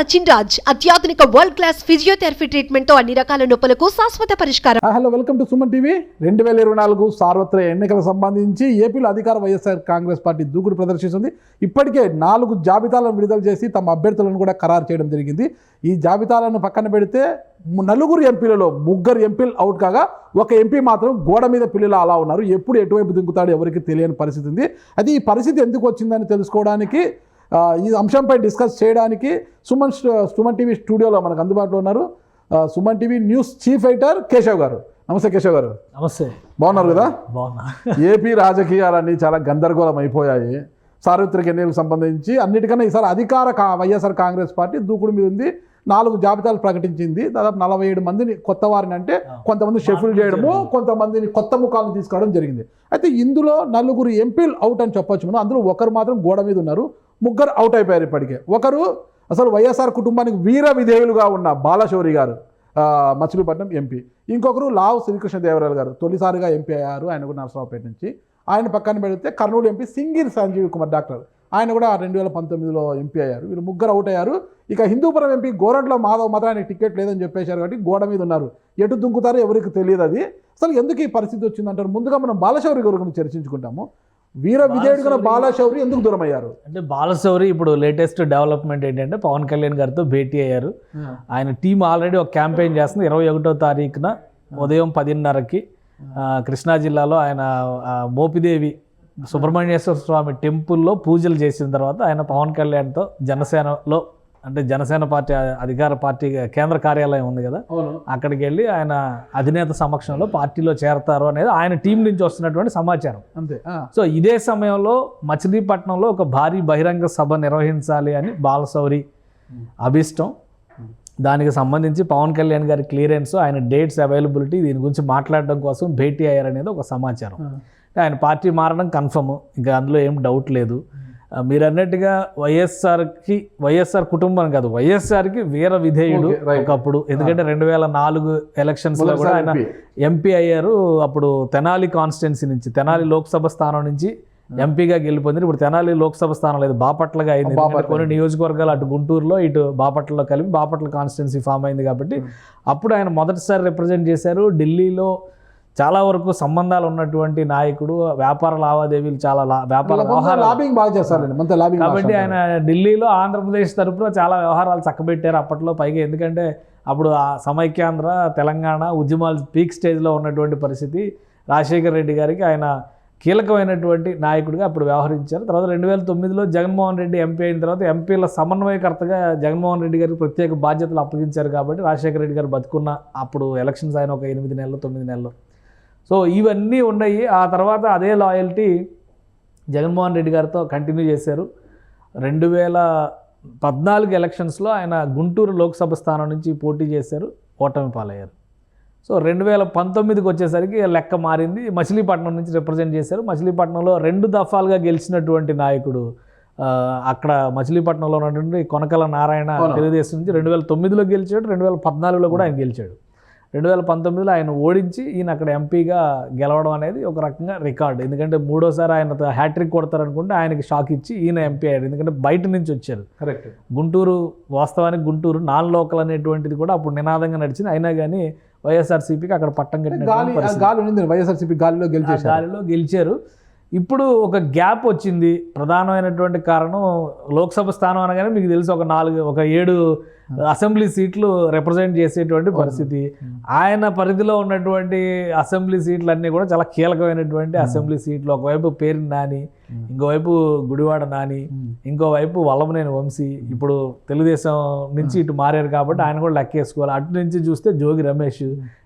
సచిన్ రాజ్ అత్యాధునిక world class physiotherapy ట్రీట్మెంట్తో అన్ని రకాల నొప్పులకు శాశ్వత పరిష్కారం. Hello welcome to Suman TV. రెండు వేల ఇరవై నాలుగు సార్వత్రిక ఎన్నికలకు సంబంధించి ఏపీలో అధికార వైఎస్ఆర్ కాంగ్రెస్ పార్టీ దూకుడు ప్రదర్శిస్తుంది. ఇప్పటికే నాలుగు జాబితాలను విడుదల చేసి తమ అభ్యర్థులను కూడా ఖరారు చేయడం జరిగింది. ఈ జాబితాలను పక్కన పెడితే నలుగురు ఎంపీలలో ముగ్గురు ఎంపీలు అవుట్ కాగా ఒక ఎంపీ మాత్రం గోడ మీద పిల్లలు అలా ఉన్నారు. ఎప్పుడు ఎటువైపు దింకుతాడో ఎవరికి తెలియని పరిస్థితి ఉంది. అది ఈ పరిస్థితి ఎందుకు వచ్చిందని తెలుసుకోవడానికి ఈ అంశంపై డిస్కస్ చేయడానికి సుమన్ సుమన్ టీవీ స్టూడియోలో మనకు అందుబాటులో ఉన్నారు. Suman TV news chief editor Keshav garu. నమస్తే కేశవ్ గారు. నమస్తే. బాగున్నారు కదా? బాగున్నా. ఏపీ రాజకీయాలన్నీ చాలా గందరగోళం అయిపోయాయి. సార్వత్రిక ఎన్నికలకు సంబంధించి అన్నిటికన్నా ఈసారి అధికార వైఎస్ఆర్ కాంగ్రెస్ పార్టీ దూకుడు మీద ఉంది. నాలుగు జాబితాలు ప్రకటించింది. దాదాపు నలభై ఏడు మందిని కొత్త వారిని అంటే కొంతమంది షెఫిల్ చేయడము కొంతమందిని కొత్త ముఖాలను తీసుకురావడం జరిగింది. అయితే ఇందులో నలుగురు ఎంపీలు అవుట్ అని చెప్పొచ్చు మనం. అందులో ఒకరు మాత్రం గోడ మీద ఉన్నారు. ముగ్గురు అవుట్ అయిపోయారు ఇప్పటికే. ఒకరు అసలు వైఎస్ఆర్ కుటుంబానికి వీర విధేయులుగా ఉన్న బాలశౌరి గారు మచిలీపట్నం ఎంపీ ఇంకొకరు లావు శ్రీకృష్ణదేవరాయలు గారు తొలిసారిగా ఎంపీ అయ్యారు ఆయన కూడా నరసరావుపేట నుంచి. ఆయన పక్కన పెడితే కర్నూలు ఎంపీ సింగిర్ సంజీవ్ కుమార్ డాక్టర్. ఆయన కూడా రెండు వేల పంతొమ్మిదిలో ఎంపీ అయ్యారు. వీళ్ళు ముగ్గురు అవుట్ అయ్యారు. ఇక హిందూపురం ఎంపీ గోరంట్ల మాధవ్ మాత్రం ఆయనకి టికెట్ లేదని చెప్పేశారు కాబట్టి గోడ మీద ఉన్నారు. ఎటు దుంకుతారో ఎవరికి తెలియదు అది. అసలు ఎందుకు ఈ పరిస్థితి వచ్చిందంటారు? ముందుగా మనం బాలశౌరి గారి గురించి చర్చించుకుంటాము. వీర విధేయుడుగా బాలశౌరి ఎందుకు దూరం అయ్యారు అంటే బాలశౌరి ఇప్పుడు లేటెస్ట్ డెవలప్మెంట్ ఏంటంటే పవన్ కళ్యాణ్ గారితో భేటీ అయ్యారు. ఆయన టీం ఆల్రెడీ ఒక క్యాంపెయిన్ చేస్తుంది. ఇరవై ఒకటో తారీఖున ఉదయం పదిన్నరకి కృష్ణా జిల్లాలో ఆయన మోపిదేవి సుబ్రహ్మణ్యేశ్వర స్వామి టెంపుల్లో పూజలు చేసిన తర్వాత ఆయన పవన్ కళ్యాణ్తో జనసేనలో అంటే జనసేన పార్టీ అధికార పార్టీ కేంద్ర కార్యాలయం ఉంది కదా. అక్కడికి వెళ్ళి ఆయన అధినేత సమక్షంలో పార్టీలో చేరతారు అనేది ఆయన టీం నుంచి వస్తున్నటువంటి సమాచారం. అంతే. సో ఇదే సమయంలో మచిలీపట్నంలో ఒక భారీ బహిరంగ సభ నిర్వహించాలి అని బాలశౌరి అభిష్టం. దానికి సంబంధించి పవన్ కళ్యాణ్ గారి క్లియరెన్స్ ఆయన డేట్స్ అవైలబిలిటీ దీని గురించి మాట్లాడడం కోసం భేటీ అయ్యారనేది ఒక సమాచారం. ఆయన పార్టీ మారడం కన్ఫర్మ్. ఇంకా అందులో ఏం డౌట్ లేదు. మీరు అన్నట్టుగా వైఎస్ఆర్కి వైఎస్ఆర్ కుటుంబం కాదు వైఎస్ఆర్కి వీర విధేయుడు. ఒకప్పుడు. ఎందుకంటే రెండు వేల నాలుగు ఎలక్షన్స్లో కూడా ఆయన ఎంపీ. అయ్యారు. అప్పుడు తెనాలి కాన్స్టిట్యున్సీ నుంచి తెనాలి లోక్సభ స్థానం నుంచి ఎంపీగా గెలిపొంది ఇప్పుడు తెనాలి లోక్సభ స్థానం లేదు బాపట్లగా అయింది. కొన్ని నియోజకవర్గాలు అటు గుంటూరులో ఇటు బాపట్లలో కలిపి బాపట్ల కాన్స్టిట్యున్సీ ఫామ్ అయింది కాబట్టి అప్పుడు ఆయన మొదటిసారి రిప్రజెంట్ చేశారు. ఢిల్లీలో చాలా వరకు సంబంధాలు ఉన్నటువంటి నాయకుడు వ్యాపార లావాదేవీలు చాలా లా- వ్యాపార లాబింగ్ బాగా చేస్తారండి మంత లాబింగ్ కాబట్టి ఆయన ఢిల్లీలో ఆంధ్రప్రదేశ్ తరపున చాలా వ్యవహారాలు చక్కబెట్టారు అప్పట్లో పైగా ఎందుకంటే అప్పుడు ఆ సమైక్యాంధ్ర తెలంగాణ ఉద్యమాలు పీక్ స్టేజ్లో ఉన్నటువంటి పరిస్థితి. రాజశేఖర్ రెడ్డి గారికి ఆయన కీలకమైనటువంటి నాయకుడిగా అప్పుడు వ్యవహరించారు. తర్వాత రెండు వేల తొమ్మిదిలో జగన్మోహన్ రెడ్డి ఎంపీ అయిన తర్వాత ఎంపీల సమన్వయకర్తగా జగన్మోహన్ రెడ్డి గారికి ప్రత్యేక బాధ్యతలు అప్పగించారు కాబట్టి రాజశేఖర రెడ్డి గారు బతుకున్న అప్పుడు ఎలక్షన్స్ ఆయన ఒక ఎనిమిది నెలలు తొమ్మిది నెలలు. సో ఇవన్నీ ఉన్నాయి. ఆ తర్వాత అదే లాయల్టీ జగన్మోహన్ రెడ్డి గారితో కంటిన్యూ చేశారు. రెండు వేల పద్నాలుగు ఎలక్షన్స్లో ఆయన గుంటూరు లోక్సభ స్థానం నుంచి పోటీ చేశారు ఓటమి పాలయ్యారు. సో రెండు వేల పంతొమ్మిదికి వచ్చేసరికి లెక్క మారింది. మచిలీపట్నం నుంచి రిప్రజెంట్ చేశారు. మచిలీపట్నంలో రెండు దఫాలుగా గెలిచినటువంటి నాయకుడు అక్కడ మచిలీపట్నంలో ఉన్నటువంటి కొనకల నారాయణ. తెలుగుదేశం నుంచి రెండు వేల తొమ్మిదిలో గెలిచాడు రెండు వేల పద్నాలుగులో కూడా ఆయన గెలిచాడు. రెండు వేల పంతొమ్మిదిలో ఆయన ఓడించి ఈయన అక్కడ ఎంపీగా గెలవడం అనేది ఒక రకంగా రికార్డ్. ఎందుకంటే మూడోసారి ఆయన హ్యాట్రిక్ కొడతారనుకుంటే ఆయనకి షాక్ ఇచ్చి ఈయన ఎంపీ అయ్యాడు. ఎందుకంటే బయట నుంచి వచ్చారు. కరెక్ట్ గుంటూరు వాస్తవానికి గుంటూరు నాన్ లోకల్ అనేటువంటిది కూడా అప్పుడు నినాదంగా నడిచింది. అయినా కానీ వైఎస్ఆర్సీపీకి అక్కడ పట్టం కట్టిన ఆ గాలి ఉంది వైఎస్ఆర్సీపీ గాలిలో గెలిచేశారు. గాలిలో గెలిచారు. ఇప్పుడు ఒక గ్యాప్ వచ్చింది. ప్రధానమైనటువంటి కారణం లోక్సభ స్థానం అనగానే మీకు తెలుసు ఒక నాలుగు ఒక ఏడు అసెంబ్లీ సీట్లు రిప్రజెంట్ చేసేటువంటి పరిస్థితి. ఆయన పరిధిలో ఉన్నటువంటి అసెంబ్లీ సీట్లు అన్నీ కూడా చాలా కీలకమైనటువంటి అసెంబ్లీ సీట్లు. ఒకవైపు పేరు నాని ఇంకోవైపు గుడివాడ నాని ఇంకోవైపు వల్లభనేని వంశీ. ఇప్పుడు తెలుగుదేశం నుంచి ఇటు మారారు కాబట్టి ఆయన కూడా లెక్కేసుకోవాలి. అటు నుంచి చూస్తే జోగి రమేష్.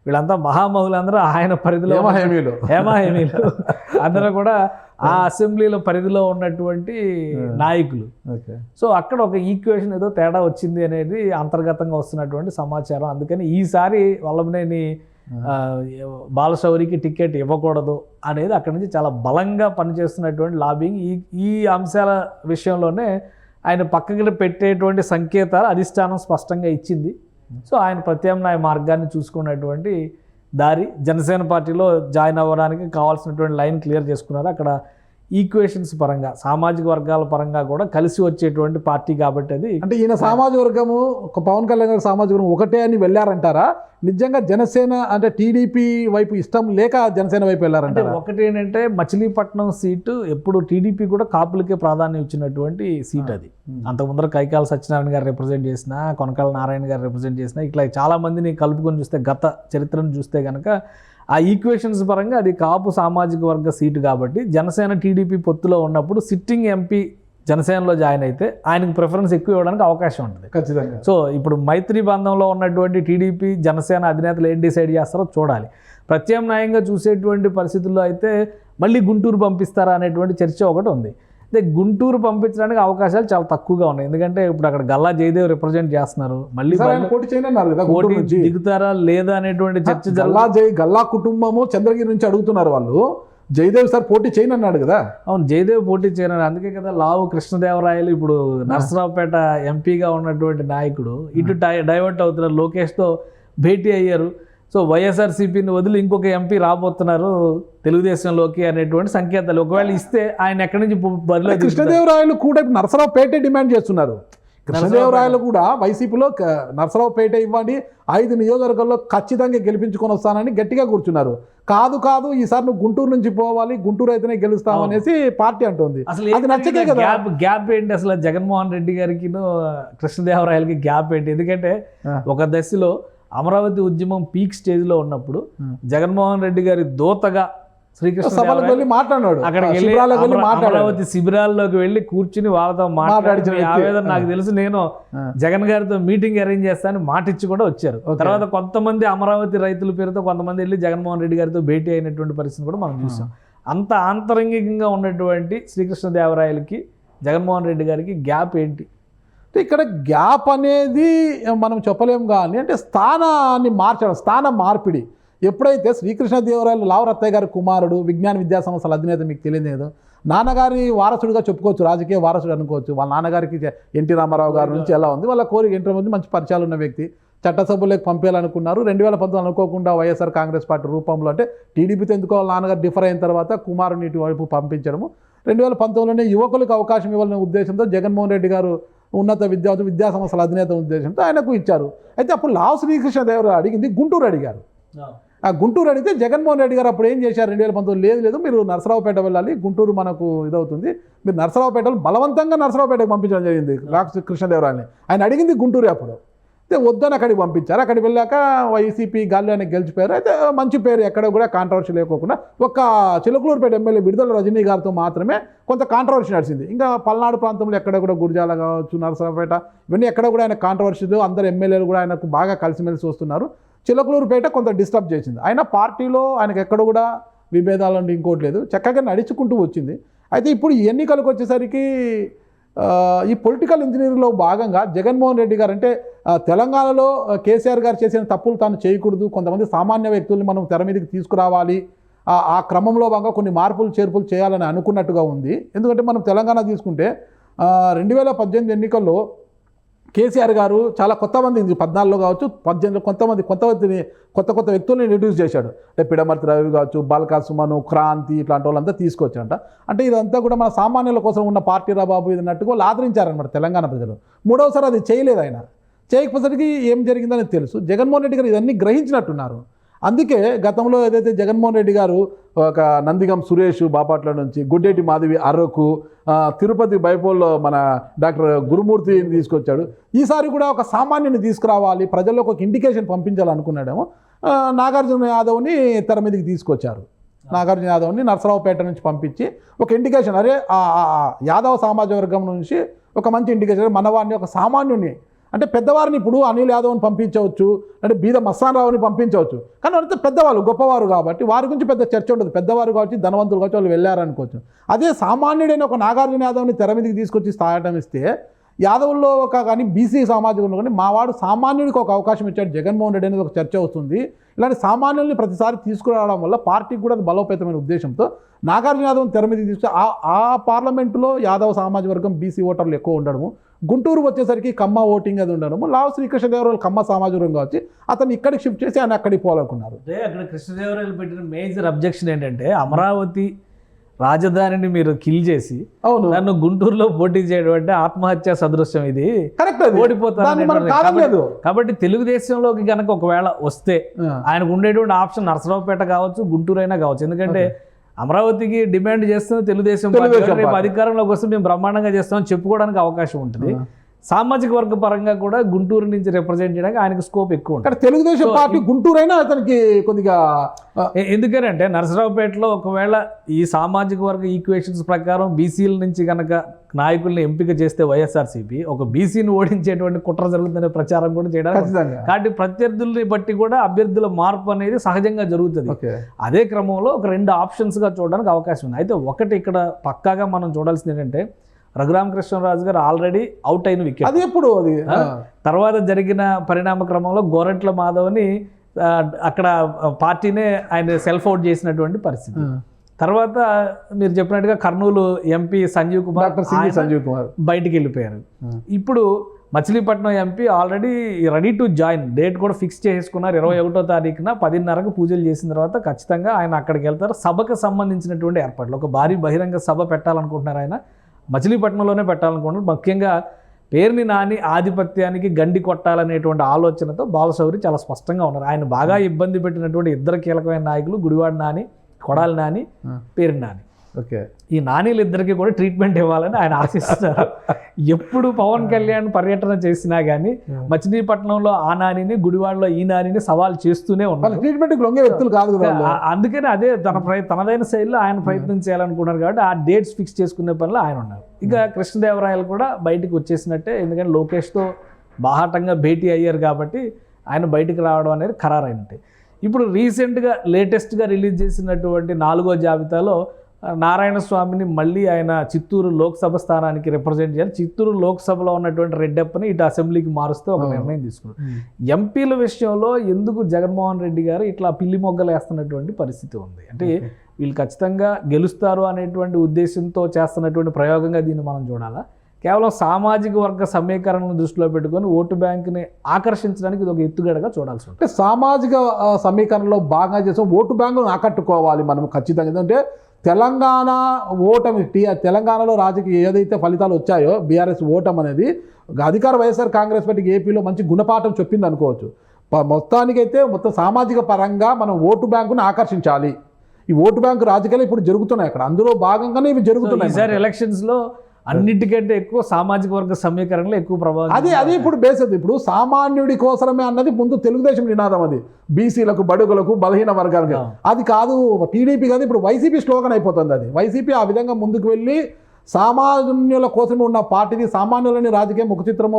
వీళ్ళంతా మహామహులందరూ ఆయన పరిధిలో హేమాహేమీలు. అందరూ కూడా ఆ అసెంబ్లీలో పరిధిలో ఉన్నటువంటి నాయకులు. సో అక్కడ ఒక ఈక్వేషన్ ఏదో తేడా వచ్చింది అనేది అంతర్గతంగా వస్తున్నటువంటి సమాచారం. అందుకని ఈసారి వల్లభనేని బాలశౌరికి టికెట్ ఇవ్వకూడదు అనేది అక్కడి నుంచి చాలా బలంగా పనిచేస్తున్నటువంటి లాబింగ్. ఈ ఈ అంశాల విషయంలోనే ఆయన పక్కకి పెట్టేటువంటి సంకేతాలు అధిష్టానం స్పష్టంగా ఇచ్చింది. సో ఆయన ప్రత్యామ్నాయ మార్గాన్ని చూసుకున్నటువంటి దారి జనసేన పార్టీలో జాయిన్ అవ్వడానికి కావాల్సినటువంటి లైన్ క్లియర్ చేసుకున్నారు. అక్కడ ఈక్వేషన్స్ పరంగా సామాజిక వర్గాల పరంగా కూడా కలిసి వచ్చేటువంటి పార్టీ కాబట్టి అది. అంటే ఈయన సామాజిక వర్గము ఒక పవన్ కళ్యాణ్ గారి సామాజిక వర్గం ఒకటే అని వెళ్ళారంటారా? నిజంగా జనసేన అంటే టీడీపీ వైపు ఇష్టం లేక జనసేన వైపు అంటే వెళ్ళారంటారా ఒకటి ఏంటంటే మచిలీపట్నం సీటు ఎప్పుడు టీడీపీ కూడా కాపులకే ప్రాధాన్యం ఇచ్చినటువంటి సీట్ అది. అంత ముందర కైకాల సత్యనారాయణ గారు రిప్రజెంట్ చేసిన కొనకాల నారాయణ గారు రిప్రజెంట్ చేసిన ఇట్లా చాలా మందిని కలుపుకొని చూస్తే గత చరిత్రను చూస్తే కనుక ఆ ఈక్వేషన్స్ పరంగా అది కాపు సామాజిక వర్గ సీటు కాబట్టి జనసేన టీడీపీ పొత్తులో ఉన్నప్పుడు సిట్టింగ్ ఎంపీ జనసేనలో జాయిన్ అయితే ఆయనకు ప్రిఫరెన్స్ ఎక్కువ ఇవ్వడానికి అవకాశం ఉంటుంది. ఖచ్చితంగా. సో ఇప్పుడు మైత్రి బంధంలో ఉన్నటువంటి టీడీపీ జనసేన అధినేతలు ఏం డిసైడ్ చేస్తారో చూడాలి. ప్రత్యామ్నాయంగా చూసేటువంటి పరిస్థితుల్లో అయితే మళ్ళీ గుంటూరు పంపిస్తారా అనేటువంటి చర్చ ఒకటి ఉంది. అయితే గుంటూరు పంపించడానికి అవకాశాలు చాలా తక్కువగా ఉన్నాయి. ఎందుకంటే ఇప్పుడు అక్కడ గల్లా జయదేవ్ రిప్రజెంట్ చేస్తున్నారు. మళ్ళీ పోటీ పోటీ దిగుతారా లేదా అనేటువంటి చర్చ గల్లా జై గల్లా కుటుంబము చంద్రగిరి నుంచి అడుగుతున్నారు వాళ్ళు. జయదేవ్ సార్ పోటీ చేయనన్నాడు కదా. అవును జయదేవ్ పోటీ చేయను అందుకే కదా లావు కృష్ణదేవరాయలు ఇప్పుడు నరసరావుపేట ఎంపీగా ఉన్నటువంటి నాయకుడు. ఇటు డైవర్ట్ అవుతున్నారు. లోకేష్తో భేటీ అయ్యారు. సో వైఎస్ఆర్సీపీని వదిలి ఇంకొక ఎంపీ రాబోతున్నారు తెలుగుదేశంలోకి అనేటువంటి సంకేతాలు. ఒకవేళ ఇస్తే ఆయన ఎక్కడి నుంచి బ- బరిలో దిగుతారు? కృష్ణదేవరాయలు కూడా నరసరావుపేటే డిమాండ్ చేస్తున్నారు. కృష్ణదేవరాయలు కూడా వైసీపీలో నరసరావుపేట ఇవ్వండి ఐదు నియోజకవర్గాల్లో ఖచ్చితంగా గెలిపించుకొని వస్తానని గట్టిగా కూర్చున్నారు. కాదు కాదు ఈసారి నువ్వు గుంటూరు నుంచి పోవాలి గుంటూరు అయితేనే గెలుస్తాం అనేసి పార్టీ అంటుంది. అసలు అది నచ్చకే కదా? గ్యాప్ గ్యాప్ ఏంటి అసలు? జగన్మోహన్ రెడ్డి గారికి కృష్ణదేవరాయలకి గ్యాప్ ఏంటి? ఎందుకంటే. ఒక దశలో అమరావతి ఉద్యమం పీక్ స్టేజ్లో ఉన్నప్పుడు జగన్మోహన్ రెడ్డి గారి దోతగా శ్రీకృష్ణ వెళ్ళి అక్కడికి మాట్లాడాడు. అమరావతి శిబిరాల్లోకి వెళ్ళి కూర్చుని వాళ్ళతో మాట్లాడించిన మాట్లాడి వ్యక్తి. ఆవేదన నాకు తెలుసు. నేను. జగన్ గారితో మీటింగ్ అరేంజ్ చేస్తాను మాట ఇచ్చి కూడా వచ్చారు. తర్వాత కొంతమంది అమరావతి రైతుల పేరుతో కొంతమంది వెళ్ళి జగన్మోహన్ రెడ్డి గారితో భేటీ అయినటువంటి పరిస్థితి కూడా మనం చూసాం. అంత ఆంతరంగికంగా ఉన్నటువంటి శ్రీకృష్ణదేవరాయలకి జగన్మోహన్ రెడ్డి గారికి గ్యాప్ ఏంటి? ఇక్కడ గ్యాప్ అనేది మనం చెప్పలేము కానీ అంటే స్థానాన్ని మార్చడం స్థాన మార్పిడి. ఎప్పుడైతే శ్రీకృష్ణదేవరాయలు లావరత్తయ్య గారి కుమారుడు విజ్ఞాన విద్యా సంస్థల అధినేత మీకు తెలియదు నాన్నగారి వారసుడిగా చెప్పుకోవచ్చు రాజకీయ వారసుడు అనుకోవచ్చు. వాళ్ళ నాన్నగారికి ఎన్టీ రామారావు గారి నుంచి ఎలా ఉంది? వాళ్ళ కోరిక ఎన్టీ మంది మంచి పరిచయాలు ఉన్న వ్యక్తి. చట్టసభ్యులకు పంపేయాలనుకున్నారు. రెండు వేల పంతొమ్మిది అనుకోకుండా వైఎస్ఆర్ కాంగ్రెస్ పార్టీ రూపంలో అంటే టీడీపీతో ఎందుకో వాళ్ళ నాన్నగారు డిఫర్ అయిన తర్వాత కుమారుని ఇటువైపు పంపించడము. రెండు వేల పంతొమ్మిదిలోనే యువకులకు అవకాశం ఇవ్వాలనే ఉద్దేశంతో జగన్మోహన్ రెడ్డి గారు ఉన్నత విద్యార్థి విద్యా సంస్థల అధినేత ఉద్దేశంతో ఆయనకు ఇచ్చారు. అయితే అప్పుడు లావు శ్రీకృష్ణదేవరావు అడిగింది గుంటూరు అడిగారు. ఆ. గుంటూరు అడిగితే జగన్మోహన్ రెడ్డి గారు అప్పుడు ఏం చేశారు? రెండు వేల పంతొమ్మిది లేదు లేదు మీరు నరసరావుపేట వెళ్ళాలి గుంటూరు మనకు ఇదవుతుంది. మీరు నరసరావుపేటలో బలవంతంగా నరసరావుపేటకు పంపించడం జరిగింది రాక్ష కృష్ణదేవరాయని ఆయన అడిగింది గుంటూరు అప్పుడు. అయితే వద్దని అక్కడికి పంపించారు. అక్కడికి వెళ్ళాక వైసీపీ గాల్లోనే గెలిచిపోయారు. అయితే మంచి పేరు ఎక్కడ కూడా కాంట్రవర్సీ లేకోకుండా ఒక్క చిలకలూరుపేట ఎమ్మెల్యే విడుదల రజనీ గారితో మాత్రమే కొంత కాంట్రవర్సీ నడిచింది. ఇంకా పల్నాడు ప్రాంతంలో ఎక్కడ కూడా గురిజాల కావచ్చు నరసరావుపేట ఇవన్నీ ఎక్కడ కూడా ఆయన కాంట్రవర్సీలు అందరు ఎమ్మెల్యేలు కూడా ఆయనకు బాగా కలిసిమెలిసి వస్తున్నారు. చిలకలూరుపేట కొంత డిస్టర్బ్ చేసింది. ఆయన పార్టీలో ఆయనకు ఎక్కడ కూడా విభేదాలు అంటే ఇంకోటి లేదు. చక్కగా నడుచుకుంటూ వచ్చింది. అయితే ఇప్పుడు ఈ ఎన్నికలకు వచ్చేసరికి ఈ పొలిటికల్ ఇంజనీరింగ్లో భాగంగా జగన్మోహన్ రెడ్డి గారు అంటే తెలంగాణలో కేసీఆర్ గారు చేసిన తప్పులు తాను చేయకూడదు. కొంతమంది సామాన్య వ్యక్తుల్ని మనం తెర మీదకి తీసుకురావాలి. ఆ క్రమంలో భాగంగా కొన్ని మార్పులు చేర్పులు చేయాలని అనుకున్నట్టుగా ఉంది. ఎందుకంటే మనం తెలంగాణ తీసుకుంటే రెండు వేల పద్దెనిమిది ఎన్నికల్లో కేసీఆర్ గారు చాలా కొత్త మంది పద్నాలుగులో కావచ్చు పద్దెనిమిదిలో కొంతమంది కొంతమందిని కొత్త కొత్త వ్యక్తుల్ని ఇంట్రడ్యూస్ చేశాడు. అంటే పిడమర్తి రవి కావచ్చు బాల్కా సుమను క్రాంతి ఇట్లాంటి వాళ్ళంతా తీసుకొచ్చారంట. అంటే ఇదంతా కూడా మన సామాన్యుల కోసం ఉన్న పార్టీ రాబాబు ఇది అన్నట్టుగా వాళ్ళు ఆదరించారనమాట తెలంగాణ ప్రజలు. మూడవసారి అది చేయలేదు ఆయన. చేయకపోసరికి ఏం జరిగిందని తెలుసు. జగన్మోహన్ రెడ్డి గారు ఇవన్నీ గ్రహించినట్టున్నారు. అందుకే గతంలో ఏదైతే జగన్మోహన్ రెడ్డి గారు ఒక నందిగం సురేష్ బాపట్ల నుంచి గుడ్డేటి మాధవి అరకు తిరుపతి బైపోల్లో మన డాక్టర్ గురుమూర్తిని తీసుకొచ్చాడు. ఈసారి కూడా ఒక సామాన్యుని తీసుకురావాలి ప్రజల్లోకి ఒక ఇండికేషన్ పంపించాలనుకున్నాడేమో నాగార్జున యాదవ్ని తెర మీదకి తీసుకొచ్చారు. నాగార్జున యాదవ్ని నరసరావుపేట నుంచి పంపించి ఒక ఇండికేషన్ అరే యాదవ్ యాదవ సమాజ వర్గం నుంచి ఒక మంచి ఇండికేషన్ మనవాడిని ఒక సామాన్యుని అంటే పెద్దవారిని ఇప్పుడు అనిల్ యాదవ్ని పంపించవచ్చు అంటే బీద మస్తాన్ రావుని పంపించవచ్చు. కానీ వాళ్ళంతా పెద్దవాళ్ళు గొప్పవారు కాబట్టి వారి గురించి పెద్ద చర్చ ఉండదు. పెద్దవారు కావచ్చు ధనవంతులు కావచ్చు వాళ్ళు వెళ్ళారనుకోవచ్చు. అదే సామాన్యుడైన ఒక నాగార్జున యాదవ్ని తెర మీదకి తీసుకొచ్చి స్థాయటం ఇస్తే యాదవుల్లో ఒక కానీ బీసీ సామాజికంలో కానీ మావాడు సామాన్యుడికి ఒక అవకాశం ఇచ్చాడు. జగన్మోహన్ రెడ్డి అనేది ఒక చర్చ వస్తుంది. ఇలాంటి సామాన్యుల్ని ప్రతిసారి తీసుకురావడం వల్ల పార్టీకి కూడా అది బలోపేతమైన ఉద్దేశంతో నాగార్జున యాదవ్ తెర మీద తీసుకు ఆ ఆ పార్లమెంటులో యాదవ సామాజిక వర్గం బీసీ ఓటర్లు ఎక్కువ ఉండడము గుంటూరు వచ్చేసరికి కమ్మ ఓటింగ్ అది ఉండడము లావు శ్రీకృష్ణదేవరాయలు కమ్మ సామాజిక వర్గం వచ్చి అతను ఇక్కడికి షిఫ్ట్ చేసి ఆయన అక్కడికి పోవాలనుకున్నారు. అక్కడ కృష్ణదేవరాయలు పెట్టిన మేజర్ అబ్జెక్షన్ ఏంటంటే అమరావతి రాజధానిని మీరు కిల్ చేసి అవును. నన్ను గుంటూరులో పోటీ చేయడం అంటే ఆత్మహత్య సదృశ్యం ఇది. కరెక్ట్. కాదలేదు కాబట్టి తెలుగుదేశంలోకి కనుక ఒకవేళ వస్తే. ఆయనకు ఉండేటువంటి ఆప్షన్ నరసరావుపేట కావచ్చు గుంటూరు అయినా కావచ్చు. ఎందుకంటే అమరావతికి డిమాండ్ చేస్తుంది తెలుగుదేశం రేపు. అధికారంలోకి వస్తే మేము బ్రహ్మాండంగా చేస్తామని చెప్పుకోవడానికి అవకాశం ఉంటుంది. సామాజిక వర్గ పరంగా కూడా గుంటూరు నుంచి రిప్రజెంట్ చేయడానికి ఆయనకు స్కోప్ ఎక్కువ ఉంటుంది. తెలుగుదేశం పార్టీ గుంటూరు అయినా అతనికి కొద్దిగా ఎందుకనంటే నరసరావుపేటలో ఒకవేళ ఈ సామాజిక వర్గ ఈక్వేషన్స్ ప్రకారం బీసీల నుంచి కనుక నాయకుల్ని ఎంపిక చేస్తే వైఎస్ఆర్సీపీ ఒక బీసీని ఓడించేటువంటి కుట్ర జరుగుతుందనే ప్రచారం కూడా చేయడానికి కాబట్టి ప్రత్యర్థుల్ని బట్టి కూడా అభ్యర్థుల మార్పు అనేది సహజంగా జరుగుతుంది. అదే క్రమంలో ఒక రెండు ఆప్షన్స్గా చూడడానికి అవకాశం ఉంది. అయితే ఒకటి ఇక్కడ పక్కాగా మనం చూడాల్సింది ఏంటంటే రఘురామకృష్ణరాజు గారు ఆల్రెడీ అవుట్ అయిన వికెట్. అది ఎప్పుడు అది? తర్వాత జరిగిన పరిణామ క్రమంలో గోరంట్ల మాధవ్ని అక్కడ పార్టీనే ఆయన సెల్ఫ్ అవుట్ చేసినటువంటి పరిస్థితి. తర్వాత మీరు చెప్పినట్టుగా కర్నూలు ఎంపీ సంజీవ్ కుమార్ డాక్టర్ సంజీవ్ కుమార్. బయటికి వెళ్ళిపోయారు. ఇప్పుడు Machilipatnam MP already ready to join date కూడా ఫిక్స్ చేసుకున్నారు. ఇరవై ఒకటో తారీఖున పదిన్నరకు పూజలు చేసిన తర్వాత ఖచ్చితంగా ఆయన అక్కడికి వెళ్తారు. సభకు సంబంధించినటువంటి ఏర్పాట్లు. ఒక భారీ బహిరంగ సభ పెట్టాలనుకుంటున్నారు ఆయన. మచిలీపట్నంలోనే పెట్టాలనుకుంటున్నారు. ముఖ్యంగా పేరుని నాని ఆధిపత్యానికి గండి కొట్టాలనేటువంటి ఆలోచనతో బాలశౌరి చాలా స్పష్టంగా ఉన్నారు. ఆయన బాగా ఇబ్బంది పెట్టినటువంటి ఇద్దరు కీలకమైన నాయకులు గుడివాడ నాని కొడాలి నాని. పేరు నాని. ఓకే. ఈ నానీలిద్దరికి కూడా ట్రీట్మెంట్ ఇవ్వాలని ఆయన ఆశిస్తారు ఎప్పుడు పవన్ కళ్యాణ్ పర్యటన చేసినా కానీ మచిలీపట్నంలో ఆ నానిని గుడివాడలో ఈ నానిని సవాల్ చేస్తూనే ఉన్నారు. ట్రీట్మెంట్ లొంగే వ్యక్తులు కాదు అందుకని అదే తన తనదైన శైలిలో ఆయన ప్రయత్నం చేయాలనుకున్నారు కాబట్టి ఆ డేట్స్ ఫిక్స్ చేసుకునే పనిలో ఆయన ఉన్నారు. ఇక కృష్ణదేవరాయలు కూడా బయటికి వచ్చేసినట్టే ఎందుకంటే లోకేష్తో బాహాటంగా భేటీ అయ్యారు కాబట్టి ఆయన బయటికి రావడం అనేది ఖరారైనట్టే. ఇప్పుడు రీసెంట్గా లేటెస్ట్గా రిలీజ్ చేసినటువంటి నాలుగో జాబితాలో నారాయణ స్వామిని మళ్ళీ ఆయన చిత్తూరు లోక్సభ స్థానానికి రిప్రజెంట్ చేయాలి. చిత్తూరు లోక్సభలో ఉన్నటువంటి రెడ్డప్పని ఇటు అసెంబ్లీకి మారుస్తూ ఒక నిర్ణయం తీసుకున్నారు. ఎంపీల విషయంలో ఎందుకు జగన్మోహన్ రెడ్డి గారు ఇట్లా పిల్లి మొగ్గలు వేస్తున్నటువంటి పరిస్థితి ఉంది? అంటే వీళ్ళు ఖచ్చితంగా గెలుస్తారు అనేటువంటి ఉద్దేశంతో చేస్తున్నటువంటి ప్రయోగంగా దీన్ని మనం చూడాలా? కేవలం సామాజిక వర్గ సమీకరణను దృష్టిలో పెట్టుకొని ఓటు బ్యాంకుని ఆకర్షించడానికి ఇది ఒక ఎత్తుగడగా చూడాల్సి ఉంటుంది. అంటే సామాజిక సమీకరణలో బాగా చేసాం ఓటు బ్యాంకును ఆకట్టుకోవాలి మనం ఖచ్చితంగా. ఎందుకంటే తెలంగాణ ఓటమి తెలంగాణలో రాజకీయ ఏదైతే ఫలితాలు వచ్చాయో బీఆర్ఎస్ ఓటం అనేది అధికార వైఎస్ఆర్ కాంగ్రెస్ పార్టీకి ఏపీలో మంచి గుణపాఠం చెప్పింది అనుకోవచ్చు. మొత్తానికైతే మొత్తం సామాజిక పరంగా మనం ఓటు బ్యాంకును ఆకర్షించాలి. ఈ ఓటు బ్యాంకు రాజకీయాలు ఇప్పుడు జరుగుతున్నాయి అక్కడ. అందులో భాగంగానే ఇవి జరుగుతున్నాయి ఈసారి ఎలక్షన్స్లో అన్నిటికంటే ఎక్కువ సామాజిక వర్గ సమీకరణలో ఎక్కువ ప్రభావం అదే అదే ఇప్పుడు బేస్ అది. ఇప్పుడు సామాన్యుడి కోసమే అన్నది ముందు తెలుగుదేశం నినాదం అది. బీసీలకు బడుగులకు బలహీన వర్గాలకు. అది కాదు టీడీపీ కాదు ఇప్పుడు వైసీపీ స్లోగన్ అయిపోతుంది అది. వైసీపీ ఆ విధంగా ముందుకు వెళ్ళి సామాన్యుల కోసం ఉన్న పార్టీని సామాన్యులని రాజకీయ ముఖ చిత్రము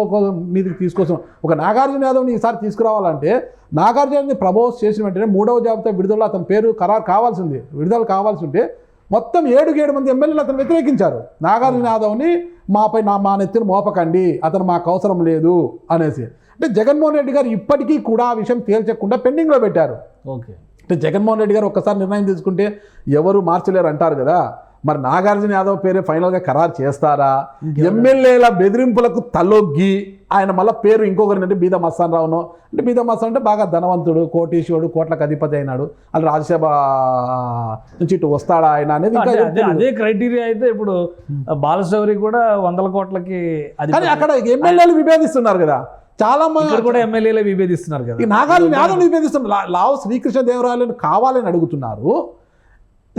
మీదకి తీసుకొచ్చాం ఒక నాగార్జున యాదవ్ని ఈసారి తీసుకురావాలంటే నాగార్జునని ప్రపోజ్ చేసిన వెంటనే మూడవ జాబితా విడుదల అతని పేరు ఖరారు కావాల్సింది. విడుదల కావాల్సి ఉంటే మొత్తం ఏడు ఏడు మంది ఎమ్మెల్యేలు అతను వ్యతిరేకించారు. నాగార్జున యాదవ్ని మాపై నా మా నెత్తిన మోపకండి అతను మాకు అవసరం లేదు అనేసి. అంటే జగన్మోహన్ రెడ్డి గారు ఇప్పటికీ కూడా ఆ విషయం తేల్చకుండా పెండింగ్లో పెట్టారు. ఓకే. అంటే జగన్మోహన్ రెడ్డి గారు ఒక్కసారి నిర్ణయం తీసుకుంటే ఎవరు మార్చలేరు అంటారు కదా. మరి నాగార్జున యాదవ్ పేరే ఫైనల్గా ఖరారు చేస్తారా? ఎమ్మెల్యేల బెదిరింపులకు తలొగ్గి ఆయన మళ్ళీ పేరు ఇంకొకరి అంటే బీద మస్తాన్ రావును అంటే బీద మస్తాన్ అంటే బాగా ధనవంతుడు కోటీశ్వరుడు కోట్లకు అధిపతి అయినాడు. అలా రాజ్యసభ నుంచి ఇటు వస్తాడా ఆయన అనేది అదే క్రైటీరియా అయితే ఇప్పుడు బాలశౌరి కూడా వందల కోట్లకి అది కానీ అక్కడ ఎమ్మెల్యేలు విభేదిస్తున్నారు కదా. చాలా మంది కూడా ఎమ్మెల్యేలే విభేదిస్తున్నారు కదా. ఈ నాగార్జున యాదవ్ విభేదిస్తున్నారు. లావు శ్రీకృష్ణ దేవరాయలను కావాలని అడుగుతున్నారు.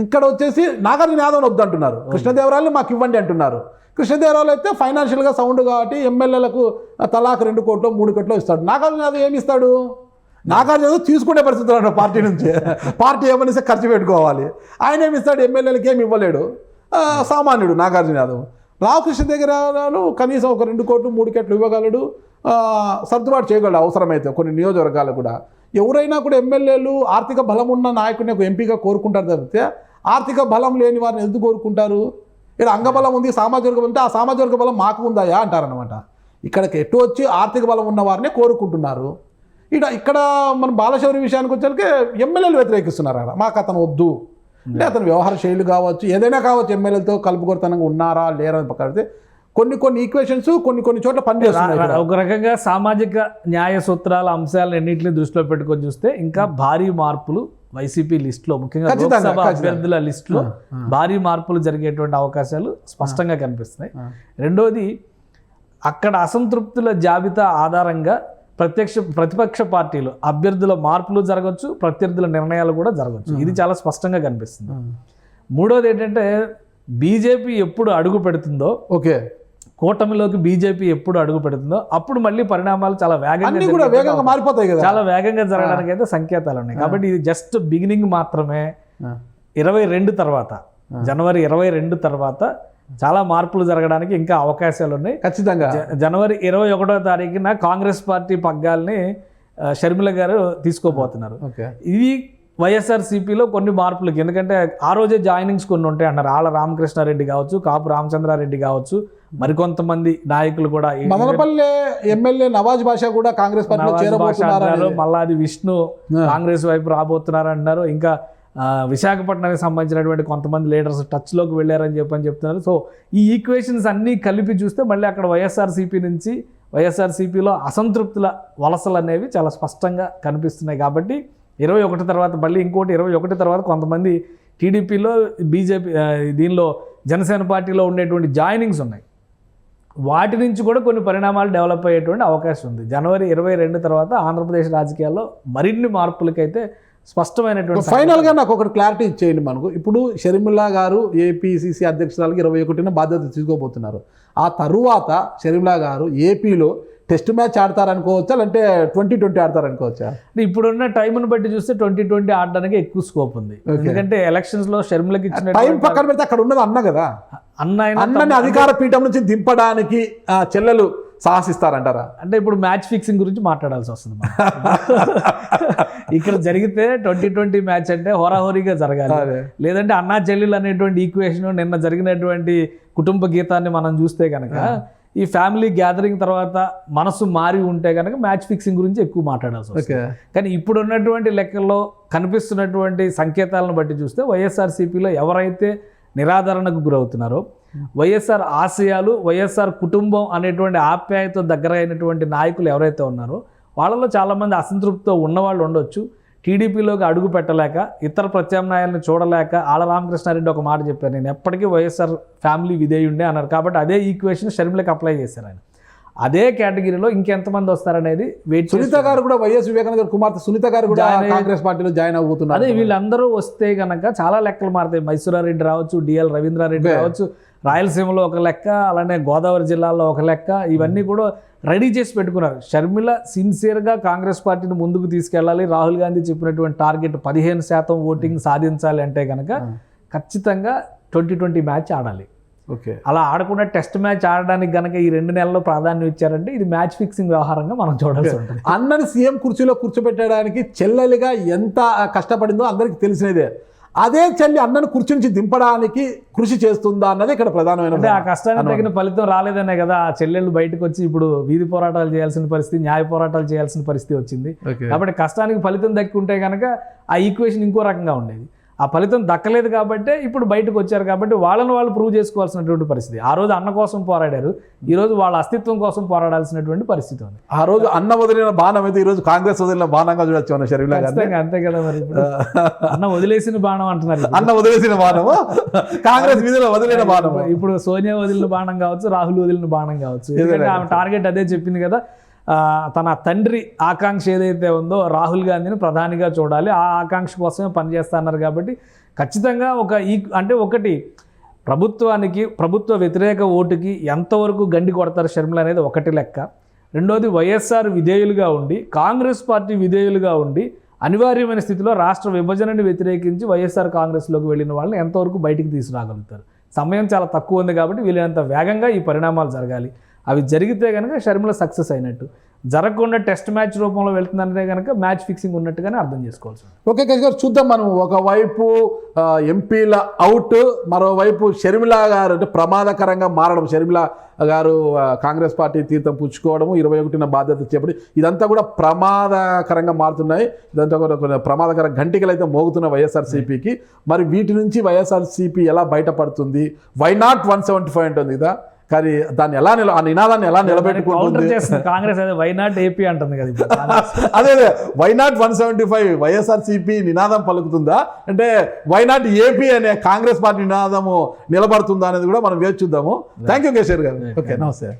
ఇక్కడ వచ్చేసి నాగార్జున యాదవ్ వద్దంటున్నారు. కృష్ణదేవరాయలు మాకు ఇవ్వండి అంటున్నారు. కృష్ణదేవరాయలు అయితే ఫైనాన్షియల్గా సౌండ్ కాబట్టి ఎమ్మెల్యేలకు తలాకు రెండు కోట్లు మూడు కోట్లు ఇస్తాడు. నాగార్జున యాదవ్ ఏమి ఇస్తాడు? నాగార్జున యాదవ్ తీసుకునే పరిస్థితులు ఉన్నారు పార్టీ నుంచి. పార్టీ ఏమనిస్తే ఖర్చు పెట్టుకోవాలి. ఆయన ఏమి ఇస్తాడు? ఎమ్మెల్యేలకి ఏమి ఇవ్వలేడు. సామాన్యుడు నాగార్జున యాదవ్. రామకృష్ణ దగ్గర కనీసం ఒక రెండు కోట్లు మూడు కోట్లు ఇవ్వగలడు. సర్దుబాటు చేయగలడు అవసరమైతే కొన్ని నియోజకవర్గాలు కూడా. ఎవరైనా కూడా ఎమ్మెల్యేలు ఆర్థిక బలం ఉన్న నాయకుడిని ఒక ఎంపీగా కోరుకుంటారు తప్పితే ఆర్థిక బలం లేని వారిని ఎందుకు కోరుకుంటారు? ఇక్కడ అంగబలం ఉంది సామాజిక బలం ఉంటే ఆ సామాజిక బలం మాకు ఉందాయా అంటారనమాట ఇక్కడికి ఎటు వచ్చి ఆర్థిక బలం ఉన్న వారిని కోరుకుంటున్నారు. ఇక్కడ ఇక్కడ మన బాలశౌరి విషయానికి వచ్చేసరికి ఎమ్మెల్యేలు వ్యతిరేకిస్తున్నారు అక్కడ మాకు అతను వద్దు. అంటే అతని వ్యవహార శైలి కావచ్చు ఏదైనా కావచ్చు ఎమ్మెల్యేలతో కలుపుకొరతనంగా ఉన్నారా లేరా అని పక్కన కొన్ని కొన్ని ఈక్వేషన్స్ కొన్ని కొన్ని చోట్ల పనిచేస్తున్నాయి. ఒక రకంగా సామాజిక న్యాయ సూత్రాల అంశాలను ఎన్నింటిని దృష్టిలో పెట్టుకొని చూస్తే ఇంకా భారీ మార్పులు వైసీపీ లిస్టులో ముఖ్యంగా లోక్సభ. అభ్యర్థుల లిస్టులో భారీ మార్పులు జరిగేటువంటి అవకాశాలు స్పష్టంగా కనిపిస్తున్నాయి. రెండోది అక్కడ అసంతృప్తుల జాబితా ఆధారంగా ప్రత్యక్ష ప్రతిపక్ష పార్టీలు అభ్యర్థుల మార్పులు జరగవచ్చు ప్రత్యర్థుల నిర్ణయాలు కూడా జరగవచ్చు ఇది చాలా స్పష్టంగా కనిపిస్తుంది. మూడోది ఏంటంటే బీజేపీ ఎప్పుడు అడుగు పెడుతుందో ఓకే. కూటమిలోకి బీజేపీ ఎప్పుడు అడుగు పెడుతుందో అప్పుడు మళ్ళీ పరిణామాలు చాలా వేగంగా కూడా వేగంగా మారిపోతాయి కదా. చాలా వేగంగా జరగడానికి అయితే సంకేతాలు ఉన్నాయి. కాబట్టి ఇది జస్ట్ బిగినింగ్ మాత్రమే. ఇరవై రెండు తర్వాత జనవరి ఇరవై రెండు తర్వాత చాలా మార్పులు జరగడానికి ఇంకా అవకాశాలు ఉన్నాయి. ఖచ్చితంగా. జనవరి ఇరవై ఒకటో తారీఖున కాంగ్రెస్ పార్టీ పగ్గాల్ని షర్మిల గారు తీసుకోబోతున్నారు. ఓకే. ఇది వైఎస్ఆర్సీపీలో కొన్ని మార్పులకి. ఎందుకంటే ఆ రోజే జాయినింగ్స్ కొన్ని ఉంటాయి అన్నారు. ఆళ్ళ రామకృష్ణారెడ్డి కావచ్చు కాపు రామచంద్రారెడ్డి కావచ్చు. మరికొంతమంది నాయకులు కూడా మదనపల్లె ఎమ్మెల్యే నవాజ్ బాషా కూడా కాంగ్రెస్ పార్టీలో మల్లాది విష్ణు కాంగ్రెస్ వైపు రాబోతున్నారు అంటున్నారు ఇంకా విశాఖపట్నానికి సంబంధించినటువంటి కొంతమంది లీడర్స్ టచ్లోకి వెళ్ళారని చెప్పని చెప్తున్నారు. సో ఈ ఈక్వేషన్స్ అన్నీ కలిపి చూస్తే మళ్ళీ అక్కడ వైఎస్ఆర్సీపీ నుంచి వైఎస్ఆర్సీపీలో అసంతృప్తుల వలసలు అనేవి చాలా స్పష్టంగా కనిపిస్తున్నాయి. కాబట్టి ఇరవై ఒకటి తర్వాత మళ్ళీ ఇంకోటి ఇరవై ఒకటి తర్వాత కొంతమంది టీడీపీలో బీజేపీ దీనిలో జనసేన పార్టీలో ఉండేటువంటి జాయినింగ్స్ ఉన్నాయి. వాటి నుంచి కూడా కొన్ని పరిణామాలు డెవలప్ అయ్యేటువంటి అవకాశం ఉంది. జనవరి ఇరవై రెండు తర్వాత ఆంధ్రప్రదేశ్ రాజకీయాల్లో మరిన్ని మార్పులకైతే స్పష్టమైనటువంటి ఫైనల్గా నాకు ఒకటి క్లారిటీ ఇచ్చేయండి మనకు. ఇప్పుడు షర్మిలా గారు ఏపీసీసీ అధ్యక్షురాలకి ఇరవై ఒకటిన బాధ్యత తీసుకోబోతున్నారు. ఆ తరువాత షర్మిలా గారు ఏపీలో టెస్ట్ మ్యాచ్ ఆడతారనుకోవచ్చా? లేదంటే ట్వంటీ ట్వంటీ ఆడతారనుకోవచ్చా? అంటే ఇప్పుడున్న టైంను బట్టి చూస్తే ట్వంటీ ట్వంటీ ఆడడానికి ఎక్కువ స్కోప్ ఉంది. ఎందుకంటే ఎలక్షన్స్లో షర్మిలకి ఇచ్చిన టైం పక్కన పెడితే అక్కడ ఉన్నది అన్న కదా? అన్న అన్నని అధికార పీఠం నుంచి దింపడానికి ఆ, చెల్లెలు సాహసిస్తారంటారా? అంటే ఇప్పుడు మ్యాచ్ ఫిక్సింగ్ గురించి మాట్లాడాల్సి వస్తుంది. ఇక్కడ జరిగితే ట్వంటీ ట్వంటీ మ్యాచ్ అంటే హోరాహోరీగా జరగాలి. లేదంటే అన్నా చెల్లెలు అనేటువంటి ఈక్వేషన్ నిన్న జరిగినటువంటి కుటుంబ గీతాన్ని మనం చూస్తే కనుక ఈ ఫ్యామిలీ గ్యాదరింగ్ తర్వాత మనసు మారి ఉంటే కనుక మ్యాచ్ ఫిక్సింగ్ గురించి ఎక్కువ మాట్లాడాల్సి వస్తుంది. ఓకే. కానీ ఇప్పుడు ఉన్నటువంటి లెక్కల్లో కనిపిస్తున్నటువంటి సంకేతాలను బట్టి చూస్తే వైఎస్ఆర్సీపీలో ఎవరైతే నిరాదరణకు గురవుతున్నారో వైఎస్ఆర్ ఆశయాలు వైఎస్ఆర్ కుటుంబం అనేటువంటి ఆప్యాయత దగ్గర అయినటువంటి నాయకులు ఎవరైతే ఉన్నారో వాళ్ళలో చాలామంది అసంతృప్తితో ఉన్నవాళ్ళు ఉండొచ్చు. టీడీపీలోకి అడుగు పెట్టలేక ఇతర ప్రత్యామ్నాయాలను చూడలేక ఆళ్ళ రామకృష్ణారెడ్డి ఒక మాట చెప్పారు. నేను ఎప్పటికీ వైఎస్ఆర్ ఫ్యామిలీ విధేయుండే అన్నారు. కాబట్టి అదే ఈక్వేషన్ షర్మిలకి అప్లై చేశారు ఆయన. అదే కేటగిరీలో ఇంకెంతమంది వస్తారనేది వెయిట్ సునీత గారు కూడా వైఎస్ వివేకానంద గారి కుమార్తె సునీత గారు కూడా కాంగ్రెస్ పార్టీలో జాయిన్ అవబోతున్నారు అదే వీళ్ళందరూ వస్తే గనక చాలా లెక్కలు మారుతాయి. మైసూరారెడ్డి రావచ్చు డిఎల్ రవీంద్రారెడ్డి. రావచ్చు రాయలసీమలో ఒక లెక్క అలానే గోదావరి జిల్లాలో ఒక లెక్క ఇవన్నీ కూడా రెడీ చేసి పెట్టుకున్నారు. షర్మిల సిన్సియర్గా కాంగ్రెస్ పార్టీని ముందుకు తీసుకెళ్ళాలి. రాహుల్ గాంధీ చెప్పినటువంటి టార్గెట్ పదిహేను శాతం ఓటింగ్ సాధించాలి అంటే కనుక ఖచ్చితంగా ట్వంటీ ట్వంటీ మ్యాచ్ ఆడాలి. ఓకే. అలా ఆడకుండా టెస్ట్ మ్యాచ్ ఆడడానికి గనక ఈ రెండు నెలల్లో ప్రాధాన్యం ఇచ్చారంటే ఇది మ్యాచ్ ఫిక్సింగ్ వ్యవహారంగా మనం చూడాల్సి ఉంటుంది. అన్నని సీఎం కుర్చీలో కూర్చోబెట్టడానికి చెల్లెలిగా ఎంత కష్టపడిందో అందరికీ తెలిసినదే. అదే చెల్లి అన్నను కుర్చీ నుంచి దింపడానికి కృషి చేస్తుందా అన్నది ఇక్కడ ప్రధానమైన ఆ కష్టానికి తగిన ఫలితం రాలేదనే కదా ఆ చెల్లెళ్ళు బయటకు వచ్చి ఇప్పుడు వీధి పోరాటాలు చేయాల్సిన పరిస్థితి న్యాయ పోరాటాలు చేయాల్సిన పరిస్థితి వచ్చింది. కాబట్టి కష్టానికి ఫలితం దక్కుంటే కనుక ఆ ఈక్వేషన్ ఇంకో రకంగా ఉండేది. ఆ ఫలితం దక్కలేదు కాబట్టి ఇప్పుడు బయటకు వచ్చారు కాబట్టి వాళ్ళని వాళ్ళు ప్రూవ్ చేసుకోవాల్సినటువంటి పరిస్థితి. ఆ రోజు అన్న కోసం పోరాడారు. ఈ రోజు వాళ్ళ అస్తిత్వం కోసం పోరాడాల్సినటువంటి పరిస్థితి ఉంది. ఆ రోజు అన్న వదిలిన బాణం అయితే ఈ రోజు కాంగ్రెస్ వదిలిన బాణంగా చూడొచ్చు అన్న ఖచ్చితంగా అంతే కదా మరి అన్న వదిలేసిన బాణం అంటున్నారు. అన్న వదిలేసిన బాణము. కాంగ్రెస్ వీధిలో వదిలిన బాణము. ఇప్పుడు సోనియా వదిలిన బాణం కావచ్చు రాహుల్ వదిలిన బాణం కావచ్చు. ఎందుకంటే ఆమె టార్గెట్ అదే చెప్పింది కదా. తన తండ్రి ఆకాంక్ష ఏదైతే ఉందో రాహుల్ గాంధీని ప్రధానిగా చూడాలి. ఆ ఆకాంక్ష కోసమే పనిచేస్తున్నారు కాబట్టి ఖచ్చితంగా ఒక ఈ అంటే ఒకటి ప్రభుత్వానికి ప్రభుత్వ వ్యతిరేక ఓటుకి ఎంతవరకు గండి కొడతారు షర్మిల అనేది ఒకటి లెక్క. రెండోది వైఎస్ఆర్ విధేయులుగా ఉండి కాంగ్రెస్ పార్టీ విధేయులుగా ఉండి అనివార్యమైన స్థితిలో రాష్ట్ర విభజనని వ్యతిరేకించి వైఎస్ఆర్ కాంగ్రెస్లోకి వెళ్ళిన వాళ్ళని ఎంతవరకు బయటికి తీసుకురాగలుగుతారు? సమయం చాలా తక్కువ ఉంది కాబట్టి వీలైనంత వేగంగా ఈ పరిణామాలు జరగాలి. అవి జరిగితే కనుక షర్మిల సక్సెస్ అయినట్టు. జరగకుండా టెస్ట్ మ్యాచ్ రూపంలో వెళ్తుందంటే కనుక మ్యాచ్ ఫిక్సింగ్ ఉన్నట్టుగానే అర్థం చేసుకోవచ్చు ఓకే కేశ్ గారు చూద్దాం మనం ఒకవైపు ఎంపీల అవుట్ మరోవైపు షర్మిల గారు అంటే ప్రమాదకరంగా మారడం షర్మిల గారు కాంగ్రెస్ పార్టీ తీర్థం పుచ్చుకోవడము ఇరవై ఒకటిన బాధ్యత చేపడి ఇదంతా కూడా ప్రమాదకరంగా మారుతున్నాయి. ఇదంతా కూడా కొన్ని ప్రమాదకర ఘంటికలు అయితే మోగుతున్న వైఎస్ఆర్సీపీకి. మరి వీటి నుంచి వైఎస్ఆర్సీపీ ఎలా బయటపడుతుంది? Why not one seventy five ఉంటుంది కదా కానీ దాన్ని ఎలా నిల ఆ నినాదాన్ని ఎలా నిలబెట్టుకుంటుంది? కాంగ్రెస్ అదే వైనాట్ ఏపీ అంటుంది కదా. అదే అదే. Why not one seventy five YSRCP నినాదం పలుకుతుందా? అంటే వైనాట్ ఏపీ అనే కాంగ్రెస్ పార్టీ నినాదము నిలబడుతుందా అనేది కూడా మనం వేచి చూద్దాము. థ్యాంక్ యూ కేసీఆర్ గారు. ఓకే నమస్తే.